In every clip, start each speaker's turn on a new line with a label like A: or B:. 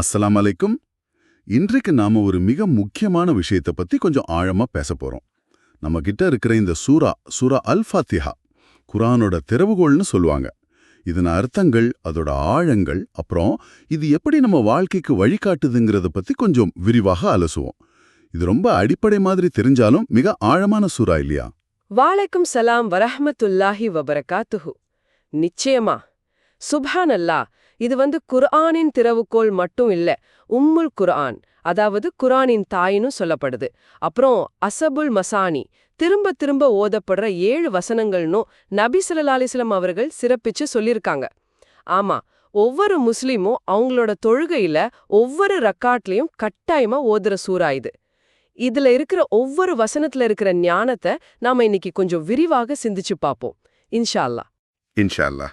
A: அஸ்லாம் அலைக்கும் இன்றைக்கு நாம ஒரு மிக முக்கியமான விஷயத்தை பத்தி கொஞ்சம் ஆழமா பேச போறோம். நம்ம கிட்ட இருக்கிற இந்த சூரா சூரா அல் ஃபாத்திஹா குரானோட திறவுகோள்னு சொல்லுவாங்க. இதன் அர்த்தங்கள் அதோட ஆழங்கள் அப்புறம் இது எப்படி நம்ம வாழ்க்கைக்கு வழிகாட்டுதுங்கிறத பத்தி கொஞ்சம் விரிவாக அலசுவோம். இது ரொம்ப அடிப்படை மாதிரி தெரிஞ்சாலும் மிக ஆழமான சூறா இல்லையா?
B: வாலைக்கும் சலாம் வரஹமத்துல்லாஹி வபரகாத்துஹு. நிச்சயமா. சுபான் அல்லாஹ் இது வந்து குர்ஆனின் திறவுகோல் மட்டும் இல்ல உம்முல் குர்ஆன் அதாவது குர்ஆனின் தாயின்னு சொல்லப்படுது. அப்புறம் அசபுல் மசானி திரும்ப திரும்ப ஓதப்படுற ஏழு வசனங்கள்னும் நபி ஸல்லல்லாஹு அவர்கள் சிறப்பிச்சு சொல்லியிருக்காங்க. ஆமா ஒவ்வொரு முஸ்லீமும் அவங்களோட தொழுகையில ஒவ்வொரு ரக்காட்லையும் கட்டாயமா ஓதுற சூறா இது. இதுல இருக்கிற ஒவ்வொரு வசனத்துல இருக்கிற ஞானத்தை நாம இன்னைக்கு கொஞ்சம் விரிவாக சிந்திச்சு பார்ப்போம். இன்ஷா அல்லாஹ்.
A: இன்ஷா அல்லாஹ்.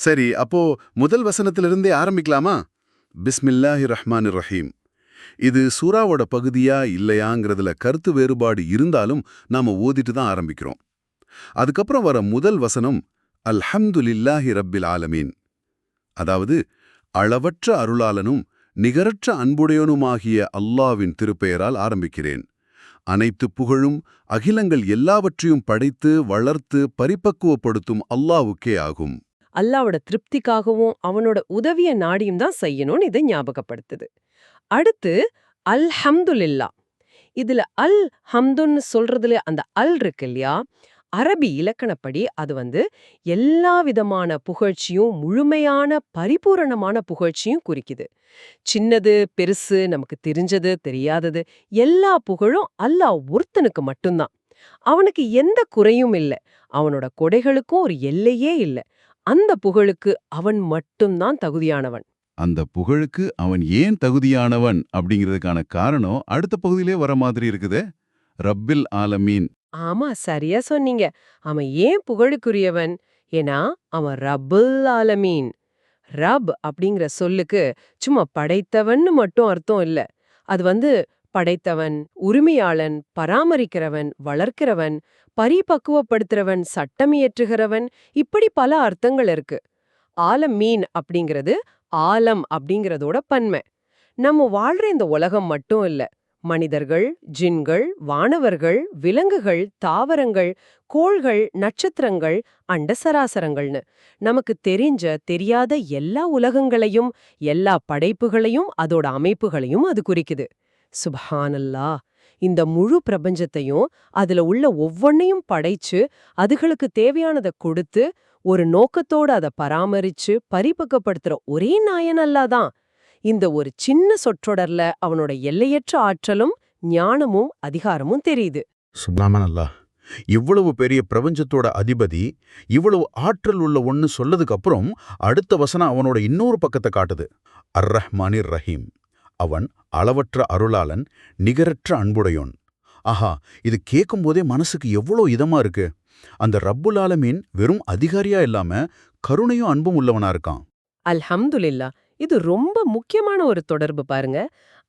A: சரி அப்போ முதல் வசனத்திலிருந்தே ஆரம்பிக்கலாமா? பிஸ்மில்லாஹி ரஹ்மான் ரஹீம் இது சூறாவோட பகுதியா இல்லையாங்கிறதுல கருத்து வேறுபாடு இருந்தாலும் நாம ஓதிட்டு தான் ஆரம்பிக்கிறோம். அதுக்கப்புறம் வர முதல் வசனம் அல்ஹம்துலில்லாஹி ரப்பில் ஆலமீன். அதாவது அளவற்ற அருளாளனும் நிகரற்ற அன்புடையனுமாகிய அல்லாவின் திருப்பெயரால் ஆரம்பிக்கிறேன். அனைத்து புகழும் அகிலங்கள் எல்லாவற்றையும் படைத்து வளர்த்து பரிபக்குவப்படுத்தும் அல்லாவுக்கே ஆகும்.
B: அல்லாவோட திருப்திக்காகவும் அவனோட உதவிய நாடியும் தான் செய்யணும்னு இதை ஞாபகப்படுத்துது. அடுத்து அல் ஹம்துல்லா இதுல அல் ஹம்துன்னு சொல்றதுல அந்த அல் இருக்கு இல்லையா? அரபி இலக்கணப்படி அது வந்து எல்லா விதமான புகழ்ச்சியும் முழுமையான பரிபூரணமான புகழ்ச்சியும் குறிக்குது. சின்னது பெருசு நமக்கு தெரிஞ்சது தெரியாதது எல்லா புகழும் அல்லாஹ் ஒருத்தனுக்கு மட்டும்தான். அவனுக்கு எந்த குறையும் இல்ல. அவனோட கொடைகளுக்கும் ஒரு எல்லையே இல்ல. அந்த புகழுக்கு அவன் மட்டும்தான் தகுதியானவன்.
A: அந்த புகழுக்கு அவன் ஏன் தகுதியானவன் அப்படிங்கிறதுக்கான காரணம் அடுத்த பகுதியிலே வர மாதிரி இருக்குதே. ரப்பில் ஆலமீன்.
B: ஆமா சரியா சொன்னீங்க. அவன் ஏன் புகழுக்குரியவன்? ஏன்னா அவன் ரப்புல் ஆலமீன். ரப் அப்படிங்கிற சொல்லுக்கு சும்மா படைத்தவன்னு மட்டும் அர்த்தம் இல்ல. அது வந்து படைத்தவன் உரிமையாளன் பராமரிக்கிறவன் வளர்க்கிறவன் பரிபக்குவப்படுத்துறவன் சட்டமியற்றுகிறவன் இப்படி பல அர்த்தங்கள் இருக்கு. ஆலம் மீன் அப்படிங்கிறது ஆலம் அப்படிங்கிறதோட பன்மை. நம்ம வாழ்ற இந்த உலகம் மட்டும் இல்ல. மனிதர்கள் ஜின்கள் வானவர்கள் விலங்குகள் தாவரங்கள் கோள்கள் நட்சத்திரங்கள் அண்ட சராசரங்கள்னு. நமக்கு தெரிஞ்ச தெரியாத எல்லா உலகங்களையும் எல்லா படைப்புகளையும் அதோட அமைப்புகளையும் அது குறிக்குது. சுபஹானல்லா. இந்த முழு பிரபஞ்சத்தையும் அதுல உள்ள ஒவ்வொன்னையும் படைச்சு அதுகளுக்கு தேவையானதை கொடுத்து ஒரு நோக்கத்தோட அதை பராமரிச்சு பரிபக்கப்படுத்துற ஒரே நாயன் அல்லாதான். இந்த ஒரு சின்ன சொற்றொடர்ல அவனோட எல்லையற்ற ஆற்றலும் ஞானமும் அதிகாரமும் தெரியுது.
C: சுப்னாமன் அல்லாஹ் இவ்வளவு பெரிய பிரபஞ்சத்தோட அதிபதி இவ்வளவு ஆற்றல் உள்ள ஒன்னு சொல்லதுக்கு அப்புறம் அடுத்த வசனம் அவனோட இன்னொரு பக்கத்தை காட்டுது. அர் ரஹ்மானிர் ரஹீம். அவன் அளவற்ற அருளாளன் நிகரற்ற அன்புடையோன் ஆஹா இது கேட்கும்போதே மனசுக்கு எவ்வளோ இதமா இருக்கு. அந்த ரப்புல் ஆலமீன் வெறும் அதிகாரியா இல்லாம கருணையும் அன்பும் உள்ளவனா இருக்கான்.
B: அல்ஹம்துல்லா இது ரொம்ப முக்கியமான ஒரு தொடர்பு பாருங்க.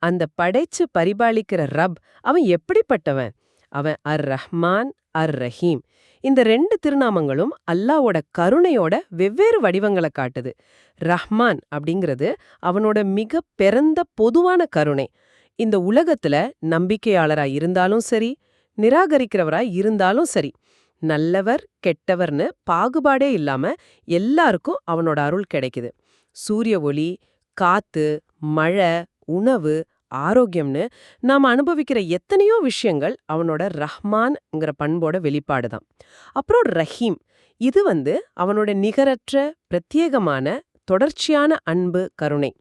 B: அந்த படைச்சு பரிபாலிக்கிற ரப் அவன் எப்படிப்பட்டவன்? அவன் அர் ரஹ்மான் அர் ரஹீம் இந்த ரெண்டு திருநாமங்களும் அல்லாவோட கருணையோட வெவ்வேறு வடிவங்களை காட்டுது. ரஹ்மான் அப்படிங்கிறது அவனோட மிக பிறந்த பொதுவான கருணை. இந்த உலகத்துல நம்பிக்கையாளரா இருந்தாலும் சரி நிராகரிக்கிறவரா இருந்தாலும் சரி நல்லவர் கெட்டவர்னு பாகுபாடே இல்லாம எல்லாருக்கும் அவனோட அருள் கிடைக்குது. சூரிய ஒளி காத்து மழை உணவு ஆரோக்கியம்னு நாம் அனுபவிக்கிற எத்தனையோ விஷயங்கள் அவனோட ரஹ்மான்ங்கிற பண்போட வெளிப்பாடு தான். அப்புறம் ரஹீம். இது வந்து அவனோட நிகரற்ற பிரத்யேகமான தொடர்ச்சியான அன்பு கருணை.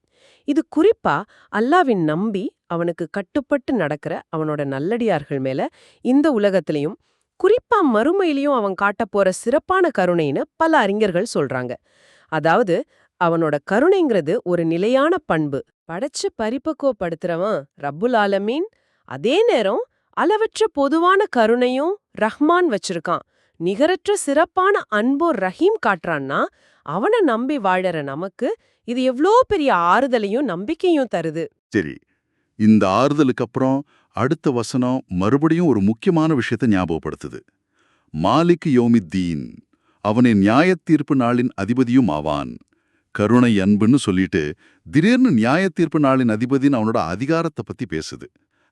B: இது குறிப்பா அல்லாவின் நம்பி அவனுக்கு கட்டுப்பட்டு நடக்கிற அவனோட நல்லடியார்கள் மேல இந்த உலகத்திலையும் குறிப்பா மறுமையிலையும் அவன் காட்ட போற சிறப்பான கருணைன்னு பல அறிஞர்கள் சொல்றாங்க. அதாவது அவனோட கருணைங்கிறது ஒரு நிலையான பண்பு. படைச்சு பரிபக்குவப்படுத்துறவன் ரப்புல் ஆலமீன். அதே நேரம் அளவற்ற பொதுவான கருணையும் ரஹ்மான் வச்சிருக்கான். நிகரற்ற சிறப்பான அன்போ ரஹீம் காட்டுறான்னா அவனை நம்பி வாழற நமக்கு இது எவ்ளோ பெரிய ஆறுதலையும் நம்பிக்கையும் தருது.
A: சரி இந்த ஆறுதலுக்கு அப்புறம் அடுத்த வசனம் மறுபடியும் ஒரு முக்கியமான விஷயத்தை ஞாபகப்படுத்துது. மாலிக் யோமித்தீன் அவனை நியாயத் தீர்ப்பு நாளின் அதிபதியும் ஆவான். கருணை அன்புன்னு சொல்லிட்டு திடீர்னு நியாய தீர்ப்பு நாளின் அதிபதின்னு அவனோட அதிகாரத்தை பத்தி பேசுது.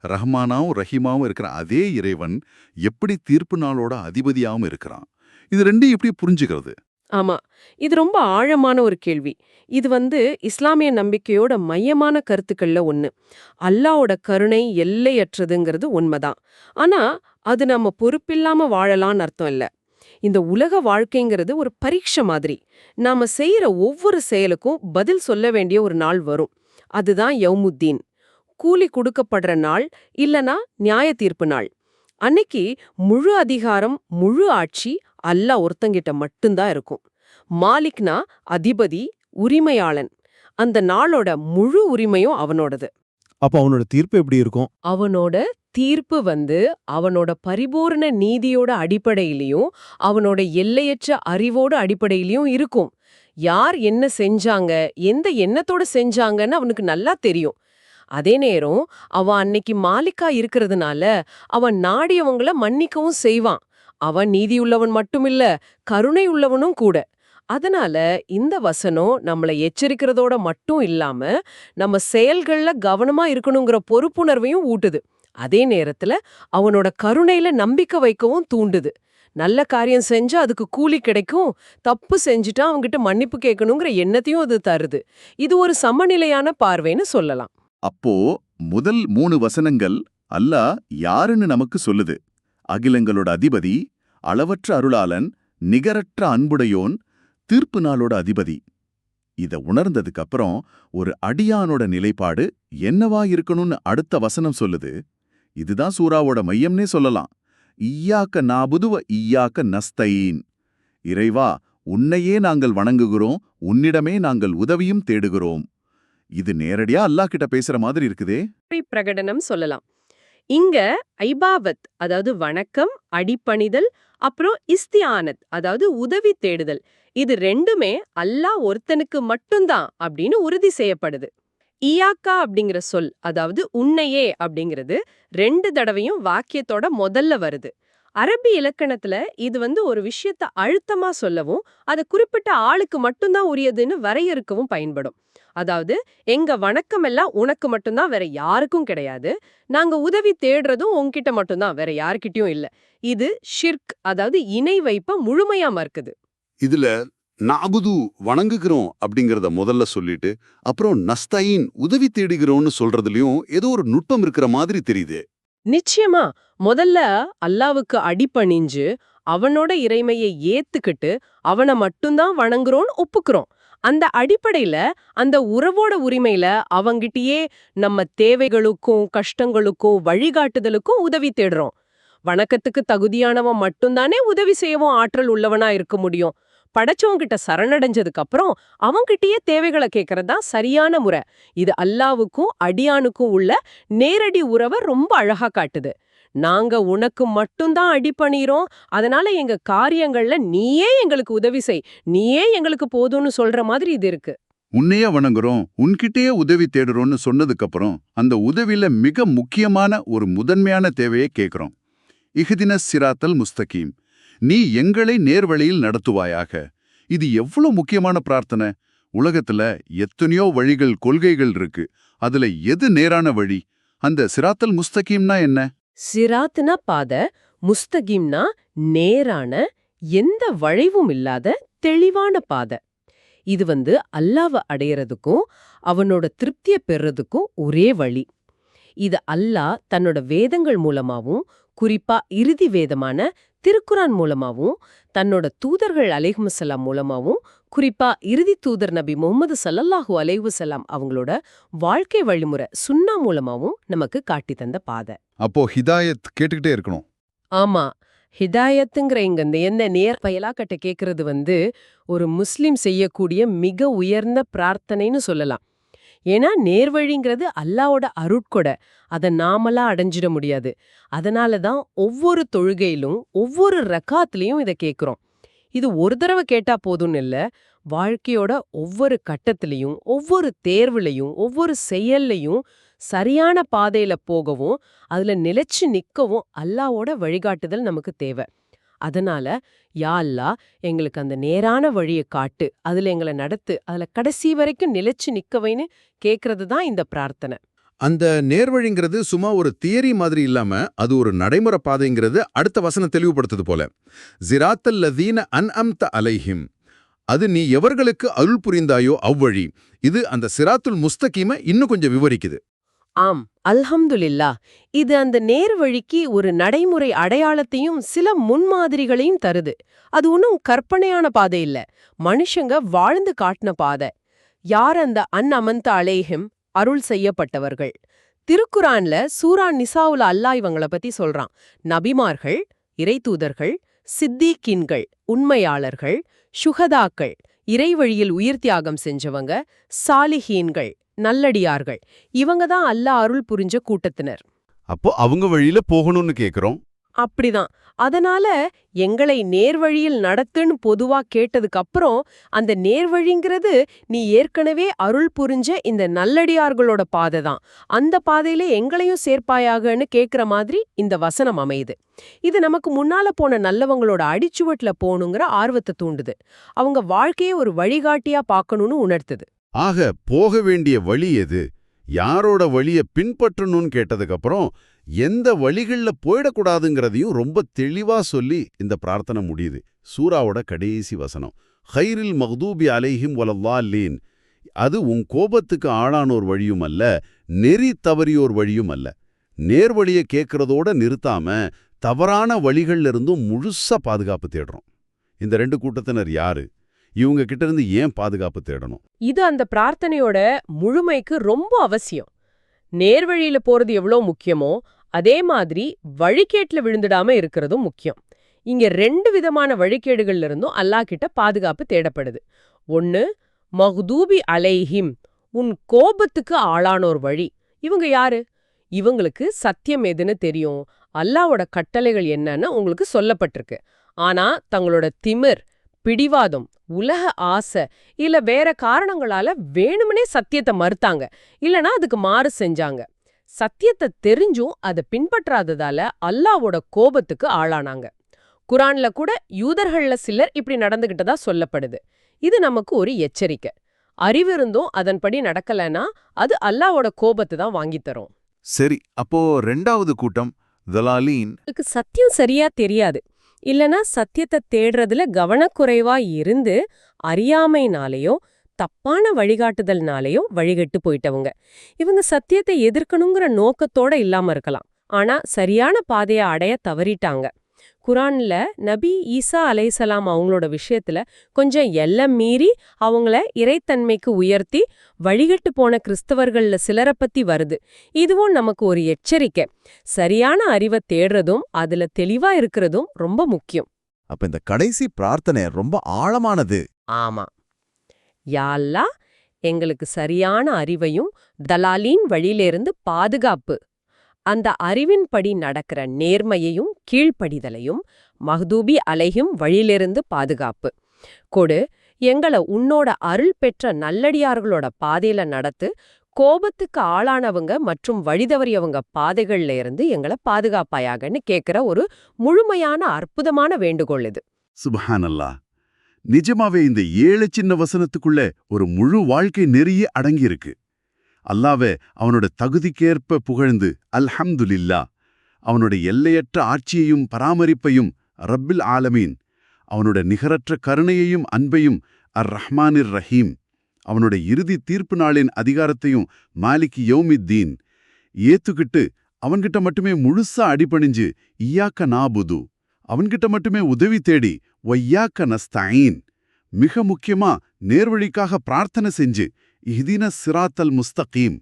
A: ரஹ்மானாவும் ரஹீமாவும் இருக்கிற அதே இறைவன் எப்படி தீர்ப்பு நாளோட அதிபதியாவும் இருக்கிறான். இது ரெண்டையும் எப்படி புரிஞ்சுக்கிறது?
B: ஆமா இது ரொம்ப ஆழமான ஒரு கேள்வி. இது வந்து இஸ்லாமிய நம்பிக்கையோட மையமான கருத்துக்கள்ல ஒண்ணு. அல்லாவோட கருணை எல்லையற்றதுங்கிறது உண்மைதான். ஆனா அது நம்ம பொறுப்பில்லாம வாழலாம்னு அர்த்தம் இல்ல. இந்த உலக வாழ்க்கைங்கிறது ஒரு பரீட்சை மாதிரி. நாம செய்யற ஒவ்வொரு செயலுக்கும் பதில் சொல்ல வேண்டிய ஒரு நாள் வரும். அதுதான் யௌமுத்தீன். கூலி கொடுக்கப்படுற நாள் இல்லனா நியாய தீர்ப்பு நாள். அன்னைக்கு முழு அதிகாரம் முழு ஆட்சி அல்லாஹ் ஒருத்தங்கிட்ட மட்டும்தான் இருக்கும். மாலிக்னா அதிபதி உரிமையாளன். அந்த நாளோட முழு உரிமையும் அவனோடது.
D: அப்ப அவனோட தீர்ப்பு எப்படி இருக்கும்?
B: அவனோட தீர்ப்பு வந்து அவனோட பரிபூரண நீதியோட அடிப்படையிலையும் அவனோட எல்லையற்ற அறிவோட அடிப்படையிலையும் இருக்கும். யார் என்ன செஞ்சாங்க எந்த எண்ணத்தோட செஞ்சாங்கன்னு அவனுக்கு நல்லா தெரியும். அதே நேரம் அவன் அன்னைக்கு மாலிக்கா இருக்கிறதுனால அவன் நாடியவங்கள மன்னிக்கவும் செய்வான். அவன் நீதியுள்ளவன் மட்டுமில்ல கருணை உள்ளவனும் கூட. அதனால இந்த வசனம் நம்மளை எச்சரிக்கிறதோட மட்டும் இல்லாம நம்ம செயல்கள்ல கவனமா இருக்கணுங்கிற பொறுப்புணர்வையும் ஊட்டுது. அதே நேரத்துல அவனோட கருணையில நம்பிக்கை வைக்கவும் தூண்டுது. நல்ல காரியம் செஞ்சா அதுக்கு கூலி கிடைக்கும். தப்பு செஞ்சுட்டா அவங்ககிட்ட மன்னிப்பு கேட்கணுங்கிற எண்ணத்தையும் அது தருது. இது ஒரு சமநிலையான பார்வைன்னு சொல்லலாம்.
A: அப்போ முதல் மூணு வசனங்கள் அல்லாஹ் யாருன்னு நமக்கு சொல்லுது. அகிலங்களோட அதிபதி அளவற்ற அருளாளன் நிகரற்ற அன்புடையோன் தீர்ப்பு நாளோட அதிபதி. இத உணர்ந்ததுக்கு அப்புறம் ஒரு அடியானோட நிலைப்பாடு என்னவா இருக்கணும்னு அடுத்த வசனம் சொல்லுது. இதுதான் சூறாவோட மையம்னே சொல்லலாம். ஈயாக்க நாபுதுவ ஈயாக்க நஸ்தயீன். இறைவா உன்னையே நாங்கள் வணங்குகிறோம் உன்னிடமே நாங்கள் உதவியும் தேடுகிறோம். இது நேரடியா அல்லாஹ் கிட்ட பேசுற மாதிரி இருக்குதே.
B: பிரகடனம் சொல்லலாம். இங்க ஐபாவத் அதாவது வணக்கம் அடிப்பணிதல் அப்புறம் இஸ்தியானத் அதாவது உதவி தேடுதல். இது ரெண்டுமே அல்லாஹ் ஒருத்தனுக்கு மட்டும்தான் அப்படின்னு உறுதி செய்யப்படுது. இயாக்கா அப்படிங்கிற சொல் அதாவது உன்னையே அப்படிங்கிறது ரெண்டு தடவையும் வாக்கியத்தோட முதல்ல வருது. அரபி இலக்கணத்துல இது வந்து ஒரு விஷயத்த அழுத்தமா சொல்லவும் அதை குறிப்பிட்ட ஆளுக்கு மட்டும்தான் உரியதுன்னு வரையறுக்கவும் பயன்படும். அதாவது எங்க வணக்கம் எல்லாம் உனக்கு மட்டும்தான் வேற யாருக்கும் கிடையாது. நாங்க உதவி தேடுறதும் உன்கிட்ட மட்டும்தான் வேற யார்கிட்டயும் இல்ல. இது ஷிர்க் அதாவது இணை வைப்ப முழுமையா மறுக்குது.
A: இதுல நாபுது வணங்குகிறோம் அப்படிங்கறத முதல்ல சொல்லிட்டு அப்புறம் நஸ்தாயின் உதவி தேடுகிறோம்னு சொல்றதுலயும் ஏதோ ஒரு நுட்பம் இருக்கிற மாதிரி தெரியுது.
B: நிச்சயமா. முதல்ல அல்லாவுக்கு அடிபணிஞ்சு அவனோட இறைமையை ஏத்துக்கிட்டு அவனை மட்டும்தான் வணங்குறோம்னு ஒப்புக்கிறோம். அந்த அடிப்படையில அந்த உறவோட உரிமையில அவங்கிட்டயே நம்ம தேவைகளுக்கும் கஷ்டங்களுக்கும் வழிகாட்டுதலுக்கும் உதவி தேடுறோம். வணக்கத்துக்கு தகுதியானவன் மட்டும்தானே உதவி செய்யவும் ஆற்றல் உள்ளவனா இருக்க முடியும். படைச்சவங்கிட்ட சரணடைஞ்சதுக்கு அப்புறம் அவங்கிட்டயே தேவைகளை கேட்கறதா சரியான முறை. இது அல்லாவுக்கும் அடியானுக்கும் உள்ள நேரடி உறவை ரொம்ப அழகா காட்டுது. நாங்க உனக்கு மட்டும்தான் அடிபணிறோம் அதனால எங்க காரியங்கள்ல நீயே எங்களுக்கு உதவி செய். நீயே எங்களுக்கு போதும்னு சொல்ற மாதிரி இது இருக்கு.
A: உன்னையே வணங்குறோம். உன்கிட்டயே உதவி தேடுறோம்னு சொன்னதுக்கு அப்புறம் அந்த உதவியில மிக முக்கியமான ஒரு முதன்மையான தேவையை கேட்கிறோம் இஹ்தின சிராத்தல் முஸ்தகீம். நீ எங்களை நேர்வழியில் நடத்துவாயாக. இது எவ்வளவு முக்கியமான பிரார்த்தனை. உலகத்துல எத்தனையோ வழிகள் கொள்கைகள் இருக்கு. அதுல எது நேரான வழி? அந்த சிராத்தல் முஸ்தகீம்னா என்ன?
B: சிராத்னா பாத முஸ்தகிம்னா நேரான எந்த வளைவும் இல்லாத தெளிவான பாதை. இது வந்து அல்லாவ அடையறதுக்கும் அவனோட திருப்திய பெறதுக்கும் ஒரே வழி. இது அல்லாஹ் தன்னோட வேதங்கள் மூலமாவும் குறிப்பா இறுதி வேதமான திருக்குரான் மூலமாவும் தன்னோட தூதர்கள் அலைஹுமசல்லாம் மூலமாவும் குறிப்பா இறுதி தூதர் நபி முகமது சல்லல்லாஹூ அலைஹுசல்லாம் அவங்களோட வாழ்க்கை வழிமுறை சுன்னா மூலமாவும் நமக்கு காட்டி தந்த பாதை.
A: அப்போ ஹிதாயத் கேட்டுக்கிட்டே இருக்கணும்.
B: ஆமா. ஹிதாயத்துங்கிற இங்க இந்த என்ன நேர் பயலாக்கட்ட கேக்குறது வந்து ஒரு முஸ்லிம் செய்யக்கூடிய மிக உயர்ந்த பிரார்த்தனைன்னு சொல்லலாம். ஏன்னா நேர்வழிங்கிறது அல்லாவோட அருட்கொடை. அதை நாமலா அடைஞ்சிட முடியாது. அதனால தான் ஒவ்வொரு தொழுகையிலும் ஒவ்வொரு ரக்காத்துலேயும் இதை கேட்குறோம். இது ஒரு தடவை கேட்டா போதும்னு இல்ல. வாழ்க்கையோட ஒவ்வொரு கட்டத்திலையும் ஒவ்வொரு தேர்வுலையும் ஒவ்வொரு செயல்லையும் சரியான பாதையில போகவும் அதுல நிலைச்சு நிக்கவும் அல்லாவோட வழிகாட்டுதல் நமக்கு தேவை. அதனால யாழ்லா எங்களுக்கு அந்த நேரான வழியை காட்டு. அதுல எங்களை நடத்து. அதுல கடைசி வரைக்கும் நிலைச்சு நிக்கவைன்னு கேக்குறது தான் இந்த பிரார்த்தனை.
C: அந்த நேர்வழிங்கிறது சும்மா ஒரு தியரி மாதிரி இல்லாம அது ஒரு நடைமுறை பாதைங்கிறது அடுத்த வசனம் தெளிவுபடுத்துது போல. ஜிராத்தல் லதீன அன் அம்த அலைஹிம். அது நீ எவர்களுக்கு அருள் புரிந்தாயோ அவ்வழி. இது அந்த சிராத்துல் முஸ்தகீமை இன்னும் கொஞ்சம் விவரிக்குது.
B: ஆம் அல்ஹம்துலில்லா. இது அந்த நேர் வழிக்கு ஒரு நடைமுறை அடையாளத்தையும் சில முன்மாதிரிகளையும் தருது. அது ஒன்றும் கற்பனையான பாதை இல்ல. மனுஷங்க வாழ்ந்து காட்டின பாதை. யார் அந்த அன் அமந்த அலேஹிம்? அருள் செய்யப்பட்டவர்கள். திருக்குரான்ல சூரா நிசாவுல அல்லா இவங்கள பத்தி சொல்றான். நபிமார்கள் இறைதூதர்கள் சித்திக்கின்கள் உண்மையாளர்கள் சுகதாக்கள் இறைவழியில் உயிர் தியாகம் செஞ்சவங்க சாலிஹீன்கள் நல்லடியார்கள். இவங்க தான் அல்லாஹ் அருள் புரிஞ்ச கூட்டத்தினர்.
A: அப்போ அவங்க வழியில போகணும்னு கேக்குறோம்.
B: அப்படிதான். அதனால எங்களை நேர்வழியில் நடத்துன்னு பொதுவா கேட்டதுக்கு அப்புறம் அந்த நேர்வழிங்கிறது நீ ஏற்கனவே அருள் புரிஞ்ச இந்த நல்லடியார்களோட பாதை தான். அந்த பாதையில எங்களையும் சேர்ப்பாயாகன்னு கேக்குற மாதிரி இந்த வசனம் அமையுது. இது நமக்கு முன்னால போன நல்லவங்களோட அடிச்சுவட்ல போகணுங்கிற ஆர்வத்தை தூண்டுது. அவங்க வாழ்க்கையை ஒரு வழிகாட்டியா பார்க்கணும்னு உணர்த்துது.
A: ஆக போக வேண்டிய வழி எது? யாரோட வழிய பின்பற்றணும்னு கேட்டதுக்கப்புறம் எந்த வழிகள்ல போயிடக்கூடாதுங்கிறதையும் ரொம்ப தெளிவா சொல்லி இந்த பிரார்த்தனை முடியுது. சூராவோட கடைசி வசனம். ஹைரில் மஹ்தூபி அலைஹிம் வலல்லாலீன் அது உன் கோபத்துக்கு ஆளானோர் வழியும் அல்ல நெறி தவறியோர் வழியும் அல்ல. நேர்வழியை கேட்கறதோட நிறுத்தாம தவறான வழிகள்ல இருந்தும் முழுசா பாதுகாப்பு தேடுறோம். இந்த ரெண்டு கூட்டத்தினர் யாரு? இவங்க கிட்ட இருந்து ஏன் பாதுகாப்பு தேடணும்?
B: இது அந்த பிரார்த்தனையோட முழுமைக்கு ரொம்ப அவசியம். நேர்வழியில போறது எவ்வளோ முக்கியமோ அதே மாதிரி வழிகேட்டில் விழுந்துடாம இருக்கிறதும் முக்கியம். இங்க ரெண்டு விதமான வழிகேடுகள்ல இருந்தும் அல்லாஹ் கிட்ட பாதுகாப்பு தேடப்படுது. ஒன்னு மஹ்தூபி அலைஹிம் உன் கோபத்துக்கு ஆளானோர் வழி. இவங்க யாரு? இவங்களுக்கு சத்தியம் எதுன்னு தெரியும். அல்லாவோட கட்டளைகள் என்னன்னு உங்களுக்கு சொல்லப்பட்டிருக்கு. ஆனா தங்களோட திமிர் பிடிவாதம் உலக ஆசை இல்ல வேற காரணங்களால வேணுமனே சத்தியத்தை மறுத்தாங்க. இல்லனா அதுக்கு மாறு செஞ்சாங்க. சத்தியத்தை தெரிஞ்சும் அதை பின்பற்றாததால அல்லாவோட கோபத்துக்கு ஆளானாங்க. குரான்ல கூட யூதர்கள்ல சிலர் இப்படி நடந்துகிட்டதா சொல்லப்படுது. இது நமக்கு ஒரு எச்சரிக்கை. அறிவிருந்தும் அதன்படி நடக்கலனா அது அல்லாவோட கோபத்தை தான் வாங்கித் தரும்.
E: சரி அப்போ ரெண்டாவது கூட்டம்
B: சத்தியம் சரியா தெரியாது. இல்லனா சத்தியத்தை தேடுறதுல கவனக்குறைவா இருந்து அறியாமைனாலேயோ தப்பான வழிகாட்டுதல்னாலேயோ வழிகட்டு போயிட்டவங்க. இவங்க சத்தியத்தை எதிர்க்கணுங்கிற நோக்கத்தோட இல்லாம இருக்கலாம். ஆனா சரியான பாதையை அடைய தவறிட்டாங்க. குரான்ல நபி ஈசா அலைசலாம் அவங்களோட விஷயத்துல கொஞ்சம் எல்லம் மீறி அவங்கள இறைத்தன்மைக்கு உயர்த்தி வழிகட்டு போன கிறிஸ்தவர்கள்ல சிலரை பத்தி வருது. இதுவும் நமக்கு ஒரு எச்சரிக்கை. சரியான அறிவை தேடுறதும் அதுல தெளிவா இருக்கிறதும் ரொம்ப முக்கியம்.
E: அப்ப இந்த கடைசி பிரார்த்தனை ரொம்ப ஆழமானது.
B: ஆமா. யா அல்லாஹ் எங்களுக்கு சரியான அறிவையும் தலாலின் வழியிலிருந்து பாதுகாப்பு. அந்த அறிவின்படி நடக்கிற நேர்மையையும் கீழ்ப்படிதலையும் மஹ்தூபி அலையும் வழியிலிருந்து பாதுகாப்பு. கொடு எங்கள உன்னோட அருள் பெற்ற நல்லடியார்களோட பாதையில நடத்து கோபத்துக்கு ஆளானவங்க மற்றும் வழிதவறியவங்க பாதைகள்ல இருந்து எங்களை பாதுகாப்பாயாகன்னு கேக்குற ஒரு முழுமையான அற்புதமான வேண்டுகோள் இது.
A: சுபஹானல்லா. நிஜமாவே இந்த ஏழு சின்ன வசனத்துக்குள்ள ஒரு முழு வாழ்க்கை நெறிய அடங்கியிருக்கு. அல்லாவே அவனோட தகுதிக்கேற்ப புகழ்ந்து அல்ஹம்துலில்லா அவனோட எல்லையற்ற ஆட்சியையும் பராமரிப்பையும் ரப்பில் ஆலமீன் அவனோட நிகரற்ற கருணையையும் அன்பையும் அர் ரஹ்மானிர் ரஹீம் அவனோட இறுதி தீர்ப்பு நாளின் அதிகாரத்தையும் மாலிக் யௌமித்தீன் ஏத்துக்கிட்டு அவன்கிட்ட மட்டுமே முழுசா அடிபணிஞ்சு இயாக்க நாபுது அவன்கிட்ட மட்டுமே உதவி தேடி ஒய்யாக்க நஸ்தாயின் மிக முக்கியமா நேர்வழிக்காக பிரார்த்தனை செஞ்சு இஹ்தின சிராத்தல் முஸ்தகீம்.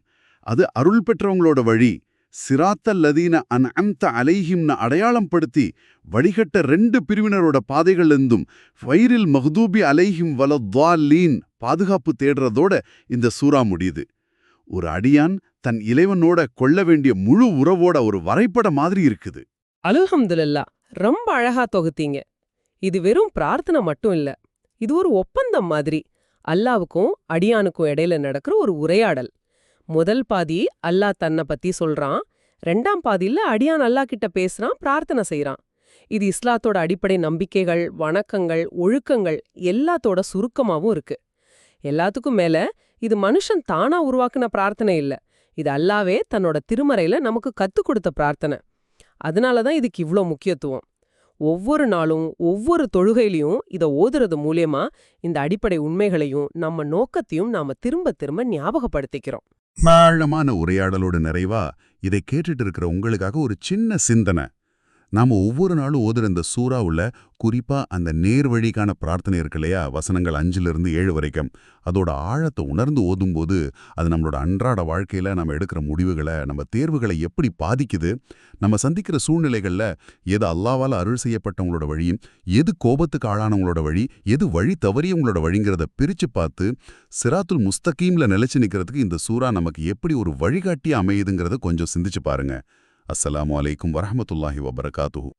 A: அது அருள் பெற்றவங்களோட வழி. சிராத்தல் லதீன அன் அம்த அலைஹிம்னு அடையாளம் படுத்தி வழிகட்ட ரெண்டு பிரிவினரோட பாதைகள்லேருந்தும் ஃபைரில் மஹ்தூபி அலைஹிம் வலத்வாலீன் பாதுகாப்பு தேடுறதோட இந்த சூறா முடியுது. ஒரு அடியான் தன் இளைவனோட கொள்ள வேண்டிய முழு உறவோட ஒரு வரைபட மாதிரி இருக்குது.
B: அலஹம்துல்லா ரொம்ப அழகா தொகுத்தீங்க. இது வெறும் பிரார்த்தனை மட்டும் இல்ல. இது ஒரு ஒப்பந்தம் மாதிரி. அல்லாவுக்கும் அடியானுக்கும் இடையில நடக்கிற ஒரு உரையாடல். முதல் பாதி அல்லாஹ் தன்னை பத்தி சொல்றான். ரெண்டாம் பாதியில அடியான் அல்லாஹ் கிட்ட பேசுறான் பிரார்த்தனை செய்யறான் இது இஸ்லாத்தோட அடிப்படை நம்பிக்கைகள் வணக்கங்கள் ஒழுக்கங்கள் எல்லாத்தோட சுருக்கமாவும் இருக்கு. எல்லாத்துக்கும் மேல இது மனுஷன் தானா உருவாக்குன பிரார்த்தனை இல்ல. இது அல்லாவே தன்னோட திருமறையில நமக்கு கத்துக் கொடுத்த பிரார்த்தனை. அதனால தான் இதுக்கு இவ்ளோ முக்கியத்துவம். ஒவ்வொரு நாளும் ஒவ்வொரு தொழுகையிலையும் இத ஓதுறது மூலியமா இந்த அடிப்படை உண்மைகளையும் நம்ம நோக்கத்தையும் நாம திரும்ப திரும்ப ஞாபகப்படுத்திக்கிறோம்.
A: ஆழமான உரையாடலோட நிறைவா இதை கேட்டுட்டு இருக்கிற உங்களுக்காக ஒரு சின்ன சிந்தனை. நாம ஒவ்வொரு நாளும் ஓதுற இந்த சூறாவில் குறிப்பா அந்த நேர்வழிக்கான பிரார்த்தனை இருக்கு இல்லையா? வசனங்கள் அஞ்சுல இருந்து ஏழு வரைக்கும். அதோட ஆழத்தை உணர்ந்து ஓதும்போது அது நம்மளோட அன்றாட வாழ்க்கையில நம்ம எடுக்கிற முடிவுகளை நம்ம தேர்வுகளை எப்படி பாதிக்குது? நம்ம சந்திக்கிற சூழ்நிலைகள்ல எது அல்லாவால் அருள் செய்யப்பட்டவங்களோட வழியும் எது கோபத்துக்கு ஆளானவங்களோட வழி எது வழி தவறியவங்களோட வழிங்கிறத பிரித்து பார்த்து சிராத்துல் முஸ்தகீம்ல நிலைச்சு நிற்கிறதுக்கு இந்த சூறா நமக்கு எப்படி ஒரு வழிகாட்டி அமையுதுங்கிறத கொஞ்சம் சிந்திச்சு பாருங்க. அஸ்ஸலாமு அலைக்கும் வரஹ்மத்துல்லாஹி வபரகாத்துஹு